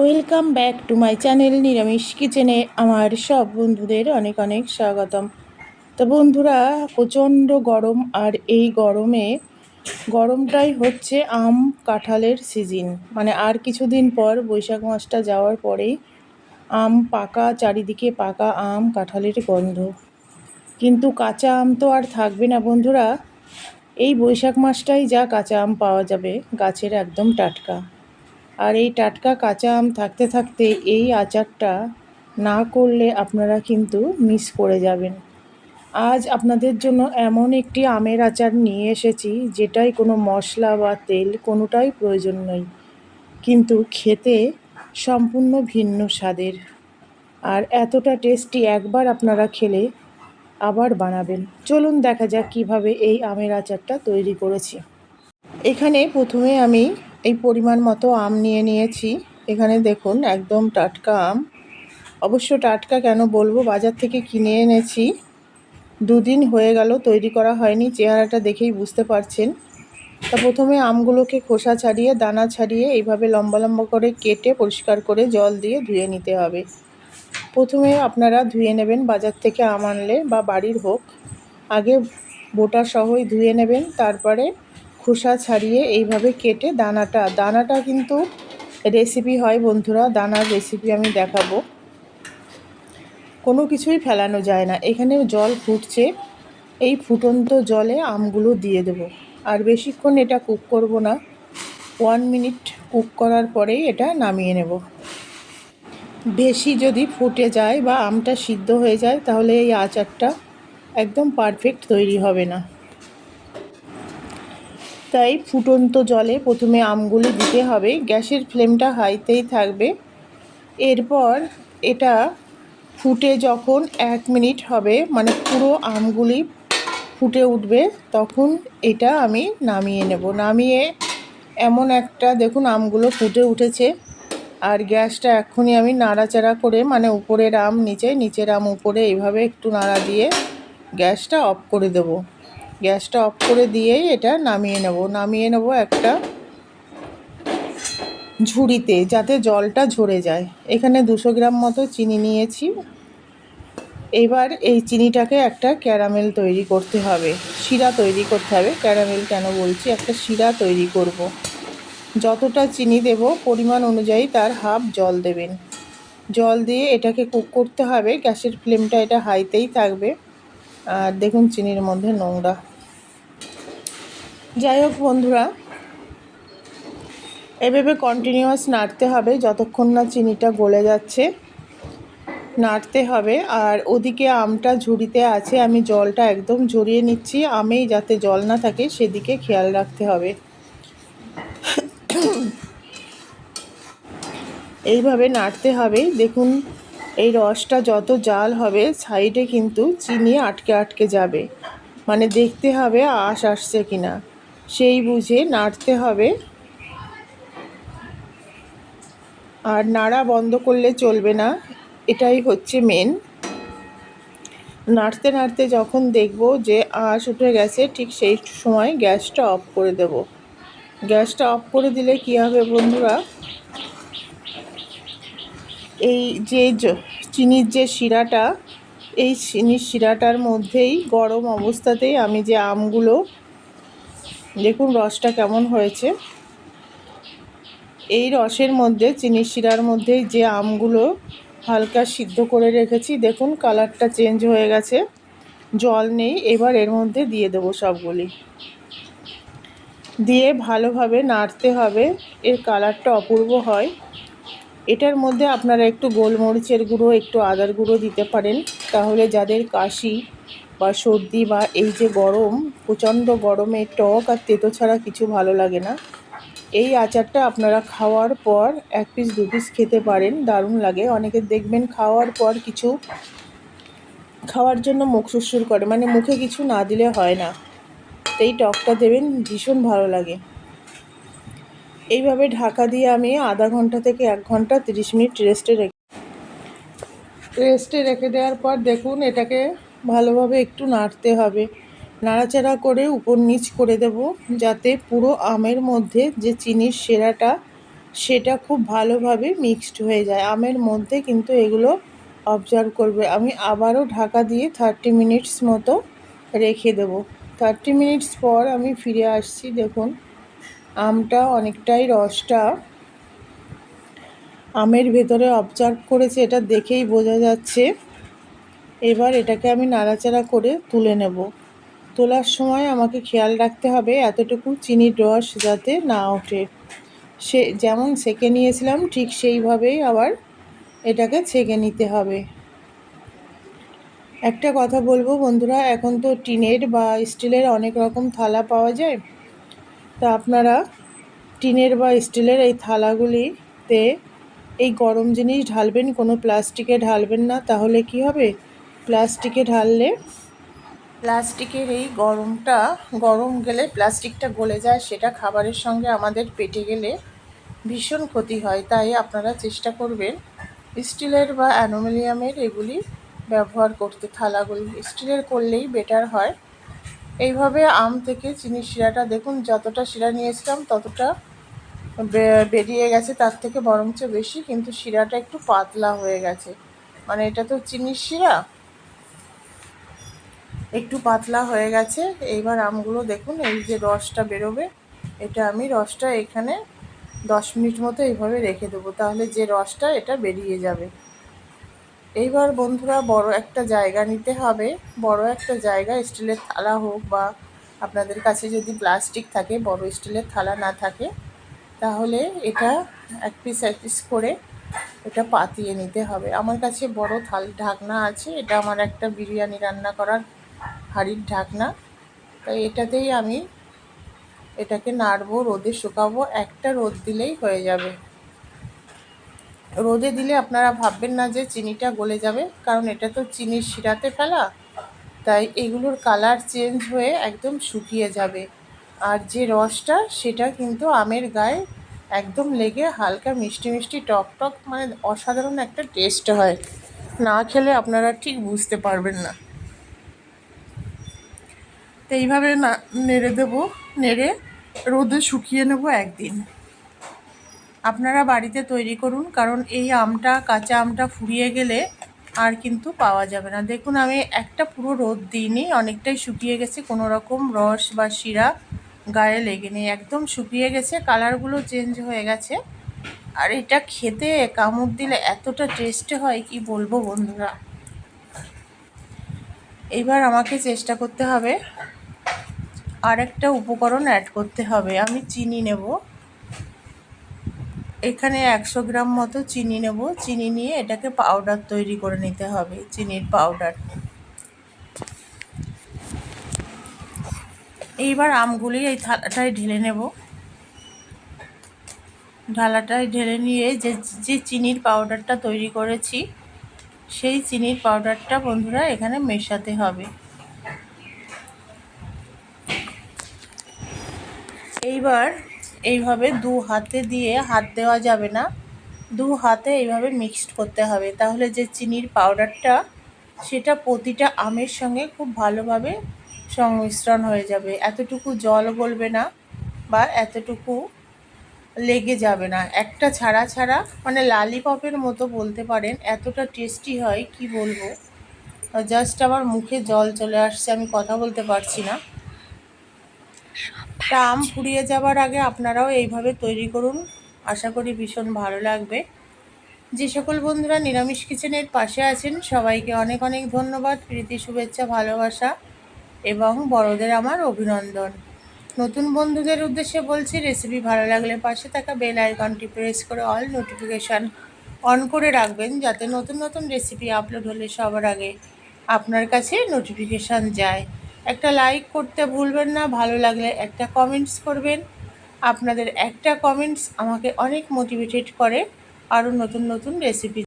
Welcome back to my channel নিরামিষ কিচেনে আমার সব বন্ধুদের অনেক অনেক স্বাগতম। তো বন্ধুরা, প্রচণ্ড গরম আর এই গরমে গরমটাই হচ্ছে আম কাঁঠালের সিজন মানে আর কিছুদিন পর বৈশাখ মাসটা যাওয়ার পরেই আম পাকা, চারিদিকে পাকা আম কাঁঠালের গন্ধ। কিন্তু কাঁচা আম তো আর থাকবে না বন্ধুরা। এই বৈশাখ মাসটাই যা কাঁচা আম পাওয়া যাবে, গাছের একদম টাটকা। আর এই টাটকা কাঁচা আম থাকতে থাকতে এই আচারটা না করলে আপনারা কিন্তু মিস করে যাবেন। আজ আপনাদের জন্য এমন একটি আমের আচার নিয়ে এসেছি, যেটাই কোনো মশলা বা তেল কোনোটাই প্রয়োজন নেই কিন্তু খেতে সম্পূর্ণ ভিন্ন স্বাদের। আর এতটা টেস্টি একবার আপনারা খেলে আবার বানাবেন। চলুন দেখা যাক কীভাবে এই আমের আচারটা তৈরি করেছি। এখানে প্রথমে আমি এই পরিমাণ মতো আম নিয়ে নিয়েছি। এখানে দেখুন, একদম টাটকা আম। অবশ্য টাটকা কেন বলব? বাজার থেকে কিনে এনেছি। দুদিন হয়ে গেল, তৈরি করা হয়নি। চেহারাটা দেখেই বুঝতে পারছেন। তা প্রথমে আমগুলোকে খোসা ছাড়িয়ে, দানা ছাড়িয়ে, এইভাবে লম্বা লম্বা করে কেটে, পরিষ্কার করে জল দিয়ে ধুয়ে নিতে হবে। প্রথমে আপনারা ধুয়ে নেবেন, বাজার থেকে আম আনলে বা বাড়ির হোক। আগে বোটা সহই ধুয়ে নেবেন, তারপরে খোসা ছাড়িয়ে এইভাবে কেটে দানাটা দানাটা কিন্তু রেসিপি হয় বন্ধুরা, দানার রেসিপি আমি দেখাবো। কোনো কিছুই ফেলানো যায় না, এখানে জল ফুটছে, এই ফুটন্ত জলে আমগুলো দিয়ে দেব। আর বেশিক্ষণ এটা কুক করব না ওয়ান মিনিট কুক করার পরেই এটা নামিয়ে নেব। বেশি যদি ফুটে যায় বা আমটা সিদ্ধ হয়ে যায়, তাহলে এই আচারটা একদম পারফেক্ট তৈরি হবে না। তাই ফুটন্ত জলে প্রথমে আমগুলি দিতে হবে। গ্যাসের ফ্লেমটা হাইতেই থাকবে। এরপর এটা ফুটে যখন এক মিনিট হবে মানে পুরো আমগুলি ফুটে উঠবে, তখন এটা আমি নামিয়ে নেব। নামিয়ে এমন একটা, দেখুন, আমগুলো ফুটে উঠেছে। আর গ্যাসটা এক্ষুনি আমি নাড়াচাড়া করে মানে উপরের আম নিচে, নিচের আম উপরে, এইভাবে একটু নাড়া দিয়ে গ্যাসটা অফ করে দেবো। গ্যাসটা অফ করে দিয়েই এটা নামিয়ে নেব। নামিয়ে নেব একটা ঝুড়িতে যাতে জলটা ঝরে যায়। এখানে দুশো গ্রাম মতো চিনি নিয়েছি। এবার এই চিনিটাকে একটা ক্যারামেল তৈরি করতে হবে। শিরা তৈরি করতে হবে। ক্যারামেল কেন বলছি? একটা শিরা তৈরি করব। যতটা চিনি দেব পরিমাণ অনুযায়ী তার হাফ জল দেবেন। জল দিয়ে এটাকে কুক করতে হবে। গ্যাসের ফ্লেমটা এটা হাইতেই থাকবে। আর দেখুন চিনির মধ্যে নোংরা। যাই হোক বন্ধুরা, এভাবে কন্টিনিউয়াস নাড়তে হবে যতক্ষণ না চিনিটা গলে যাচ্ছে। নাড়তে হবে আর ওদিকে আমটা ঝুড়িতে আছে, আমি জলটা একদম ঝরিয়ে নিচ্ছি, আমেই যাতে জল না থাকে সেদিকে খেয়াল রাখতে হবে। এইভাবে নাড়তে হবে, দেখুন এই রসটা যত জাল হবে, সাইডে কিন্তু চিনি আটকে আটকে যাবে। মানে দেখতে হবে আশ আসছে কিনা। সেই বুঝে নাড়তে হবে। আর নাড়া বন্ধ করলে চলবে না, এটাই হচ্ছে মেন নাড়তে নাড়তে যখন দেখব যে আঁশ উঠে গেছে, ঠিক সেই সময় গ্যাসটা অফ করে দেব। গ্যাসটা অফ করে দিলে কী হবে বন্ধুরা? এই যে চিনির যে শিরাটা, এই চিনির শিরাটার মধ্যেই গরম অবস্থাতেই আমি যে আমগুলো দেখুন রসটা কেমন হয়েছে। এই রসের মধ্যে চিনি শিরার মধ্যে যে আমগুলো হালকা সিদ্ধ করে রেখেছি, দেখুন কালারটা চেঞ্জ হয়ে গেছে। জল নেই, এবার এর মধ্যে দিয়ে দেবো সবগুলি। দিয়ে ভালোভাবে নাড়তে হবে, এর কালারটা অপূর্ব হয়। এটার মধ্যে আপনারা একটু গোলমরিচের গুঁড়ো, একটু আদার গুঁড়ো দিতে পারেন। তাহলে যাদের কাশি বা সর্দি বা এই যে গরম, প্রচণ্ড গরমে টক আর তেতো ছাড়া কিছু ভালো লাগে না। এই আচারটা আপনারা খাওয়ার পর এক পিস দু পিস খেতে পারেন, দারুণ লাগে। অনেকে দেখবেন খাওয়ার পর কিছু খাওয়ার জন্য মুখ সুসুর করে মানে মুখে কিছু না দিলে হয় না। এই টকটা দেবেন, ভীষণ ভালো লাগে। এইভাবে ঢাকা দিয়ে আমি আধা ঘণ্টা থেকে এক ঘণ্টা তিরিশ মিনিট রেস্টে রেখে রেস্টে রেখে দেওয়ার পর দেখুন এটাকে ভালোভাবে একটু নাড়তে হবে। নাড়াচাড়া করে উপর নিচ করে দেব যাতে পুরো আমের মধ্যে যে চিনির সেরাটা, সেটা খুব ভালোভাবে মিক্সড হয়ে যায়। আমের মধ্যে কিন্তু এগুলো অবজার্ভ করবে। আমি আবারও ঢাকা দিয়ে থার্টি মিনিটস মতো রেখে দেবো। থার্টি মিনিটস পর আমি ফিরে আসছি, দেখুন, আমটা অনেকটাই রসটা আমের ভেতরে অবজার্ভ করেছে, এটা দেখেই বোঝা যাচ্ছে। এবার এটাকে আমি নাড়াচাড়া করে তুলে নেব। তোলার সময় আমাকে খেয়াল রাখতে হবে এতটুকু চিনির রস যাতে না ওঠে। সে, যেমন সেকে নিয়েছিলাম, ঠিক সেইভাবেই আবার এটাকে ছেঁকে নিতে হবে। একটা কথা বলব বন্ধুরা, এখন তো টিনের বা স্টিলের অনেক রকম থালা পাওয়া যায়। তা আপনারা টিনের বা স্টিলের এই থালাগুলিতে এই গরম জিনিস ঢালবেন, কোনো প্লাস্টিকে ঢালবেন না, তাহলে কি হবে? প্লাস্টিকে ঢাললে? প্লাস্টিকের এই গরমটা, গরম গেলে প্লাস্টিকটা গলে যায়, সেটা খাবারের সঙ্গে আমাদের পেটে গেলে ভীষণ ক্ষতি হয়। তাই আপনারা চেষ্টা করবেন স্টিলের বা অ্যালুমিনিয়ামের এগুলি ব্যবহার করতে, থালাগুলি। স্টিলের করলেই বেটার হয়। এইভাবে আম থেকে চিনি শিরাটা, দেখুন যতটা শিরা নিয়েছিলাম ততটা বেরিয়ে গেছে, তার থেকে বরঞ্চ বেশি, কিন্তু শিরাটা একটু পাতলা হয়ে গেছে। মানে এটা তো চিনির শিরা? একটু পাতলা হয়ে গেছে। এইবার আমগুলো দেখুন, এই যে রসটা বেরোবে, এটা আমি রসটা এখানে দশ মিনিট মতো এইভাবে রেখে দেবো, তাহলে যে রসটা, এটা বেরিয়ে যাবে। এইবার বন্ধুরা, বড় একটা জায়গা নিতে হবে। বড় একটা জায়গা, স্টিলের থালা হোক বা আপনাদের কাছে যদি প্লাস্টিক থাকে, বড় স্টিলের থালা না থাকে, তাহলে এটা এক পিস এক পিস করে এটা পাতিয়ে নিতে হবে। আমার কাছে বড় থাল, ঢাকনা আছে, এটা আমার একটা বিরিয়ানি রান্না করার হাঁড়ির ঢাকনা। তাই এটাতেই আমি এটাকে নাড়বো, রোদে শুকাবো। একটা রোদ দিলেই হয়ে যাবে। রোদে দিলে আপনারা ভাববেন না যে চিনিটা গলে যাবে, কারণ এটা তো চিনির শিরাতে ফেলা। তাই এগুলোর কালার চেঞ্জ হয়ে একদম শুকিয়ে যাবে। আর যে রসটা, সেটা কিন্তু আমের গায়ে একদম লেগে হালকা মিষ্টি মিষ্টি টক টক মানে অসাধারণ একটা টেস্ট হয়। না খেলে আপনারা ঠিক বুঝতে পারবেন না। এইভাবে না নেড়ে দেবো, নেড়ে রোদে শুকিয়ে নেব একদিন। আপনারা বাড়িতে তৈরি করুন, কারণ এই আমটা, কাঁচা আমটা ফুরিয়ে গেলে আর কিন্তু পাওয়া যাবে না। দেখুন, আমি একটা পুরো রোদ দিইনি, অনেকটাই শুকিয়ে গেছে, কোনো রকম রস বা শিরা গায়ে লেগে নেই একদম শুকিয়ে গেছে, কালারগুলো চেঞ্জ হয়ে গেছে। আর এটা খেতে কামড় দিলে এতটা টেস্ট হয়, কি বলব বন্ধুরা? এইবার আমাকে চেষ্টা করতে হবে আর একটা উপকরণ অ্যাড করতে হবে। আমি চিনি নেব। এখানে একশো গ্রাম মতো চিনি নেব। চিনি নিয়ে এটাকে পাউডার তৈরি করে নিতে হবে, চিনির পাউডার এইবার আমগুলি এই থালাটায় ঢেলে নেব। ঢালাটায় ঢেলে নিয়ে যে যে চিনির পাউডারটা তৈরি করেছি, সেই চিনির পাউডারটা বন্ধুরা এখানে মেশাতে হবে। এইবার এইভাবে দু হাতে দিয়ে হাত দেওয়া যাবে না। দু হাতে এইভাবে মিক্সড করতে হবে। তাহলে যে চিনির পাউডারটা সেটা প্রতিটা আমের সঙ্গে খুব ভালোভাবে সংমিশ্রণ হয়ে যাবে। এতটুকু জল গলবে না বা এতটুকু লেগে যাবে না। একটা ছাড়া ছাড়া মানে লালিপপের মতো বলতে পারেন, এতটা টেস্টি হয়, কি বলব? জাস্ট আমার মুখে জল চলে আসছে, আমি কথা বলতে পারছি না। তা আম ফুরিয়ে যাবার আগে আপনারাও এইভাবে তৈরি করুন। আশা করি ভীষণ ভালো লাগবে। যে সকল বন্ধুরা নিরামিষ কিচেনের পাশে আছেন, সবাইকে অনেক অনেক ধন্যবাদ। প্রীতি, শুভেচ্ছা, ভালোবাসা এবং বড়দের আমার অভিনন্দন। নতুন বন্ধুদের উদ্দেশ্যে বলছি রেসিপি ভালো লাগলে পাশে থাকা বেল আইকনটি প্রেস করে অল নোটিফিকেশান অন করে রাখবেন, যাতে নতুন নতুন রেসিপি আপলোড হলে সবার আগে আপনার কাছে নোটিফিকেশান যায়। একটা লাইক করতে ভুলবেন না, ভালো লাগলে একটা কমেন্টস করবেন। আপনাদের একটা কমেন্টস আমাকে অনেক মোটিভেটেড করে। আরও নতুন নতুন রেসিপি